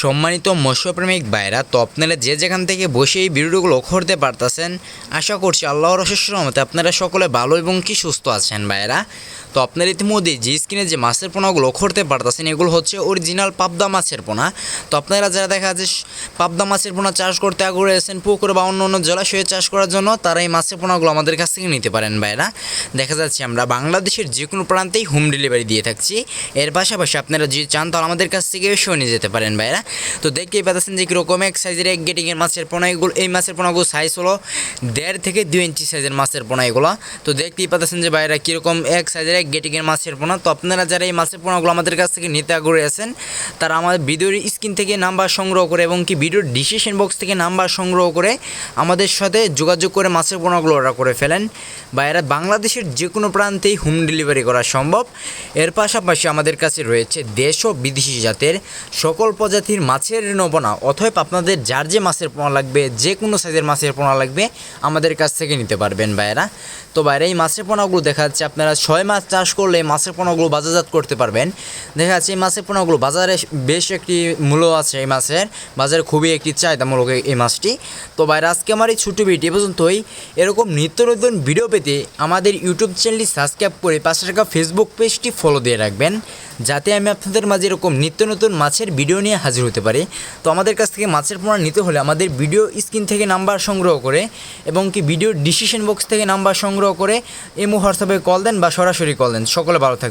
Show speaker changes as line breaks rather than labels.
সম্মানিত মৎস্যপ্রেমিক ভাইরা, তো আপনারা যে যেখান থেকে বসে এই ভিডিওগুলো করতে পারতেছেন, আশা করছি আল্লাহর রহমতে আপনারা সকলে ভালো এবং কি সুস্থ আছেন ভাইরা। তো আপনারা ইতিমধ্যে যে স্ক্রিনে যে মাছের পোনাগুলো করতে পারতেছেন, এগুলো হচ্ছে অরিজিনাল পাবদা মাছের পোনা। তো আপনারা যারা দেখা যাচ্ছে পাবদা মাছের পোনা চাষ করতে আগ্রহী আছেন, পুকুর বা অন্য অন্য জলাশয়ে চাষ করার জন্য, তারা এই মাছের পোনাগুলো আমাদের কাছ থেকে নিতে পারেন ভাইরা। দেখা যাচ্ছে আমরা বাংলাদেশের যে কোনো প্রান্তেই হোম ডেলিভারি দিয়ে থাকছি। এর পাশাপাশি আপনারা যদি চান তাহলে আমাদের কাছ থেকে এসেও নিয়ে যেতে পারেন ভাইরা। তো দেখতেই পাচ্ছেন যে কীরকম এক সাইজের এক গেটিংয়ের মাছের পোনা এগুলো এই মাছের পোনাগুলো সাইজ হলো দেড় থেকে দুই ইঞ্চি সাইজের মাছের পোনা এগুলো তো দেখতেই পাচ্ছেন যে বাইরে কীরকম এক সাইজের এক গেটিংয়ের মাছের পোনা। তো আপনারা যারা এই মাছের পোনাগুলো আমাদের কাছ থেকে নিতে আগ্রহী আছেন, তারা আমাদের ভিডিওর স্ক্রিন থেকে নাম্বার সংগ্রহ করে এবং কি ভিডিওর ডিসিশন বক্স থেকে নাম্বার সংগ্রহ করে আমাদের সাথে যোগাযোগ করে মাছের পোনাগুলো অর্ডার করে ফেলেন। বা এরা বাংলাদেশের যে কোনো প্রান্তেই হোম ডেলিভারি করা সম্ভব। এর পাশাপাশি আমাদের কাছে রয়েছে দেশ ও বিদেশি জাতের সকল প্রজাতির মাছের নমুনা অথবা আপনাদের যার যে মাছের পোনা লাগবে, যে কোনো সাইজের মাছের পোনা লাগবে, আমাদের কাছ থেকে নিতে পারবেন বাইরা তো বাইরে এই মাছের পোনাগুলো দেখা যাচ্ছে আপনারা ছয় মাছ চাষ করলে মাছের পোনাগুলো বাজারজাত করতে পারবেন। দেখা যাচ্ছে এই মাছের পোনাগুলো বাজারে বেশ একটি মূল্য আছে এই মাছের, বাজারে খুবই একটি চাহিদামূলক এই- মাছটি। তো বাইরে আজকে আমার এই ছোটো ভিডিও পর্যন্তই। এরকম নিত্য নতুন ভিডিও পেতে আমাদের ইউটিউব চ্যানেলটি সাবস্ক্রাইব করে পাশে থাকা ফেসবুক পেজটি ফলো দিয়ে রাখবেন। যাতে আমি আপনাদের মাঝে এরকম নিত্য নতুন মাছের ভিডিও নিয়ে হাজির হতে পারি। তো আমাদের কাছ থেকে মাছের পোনা নিতে হলে আমাদের ভিডিও স্ক্রিন থেকে নাম্বার সংগ্রহ করে এবং কি ভিডিও ডিসিশন বক্স থেকে নাম্বার সংগ্রহ করে এমও হোয়াটসঅ্যাপে কল দেন বা সরাসরি কল দেন। সকলে ভালো থাকবেন।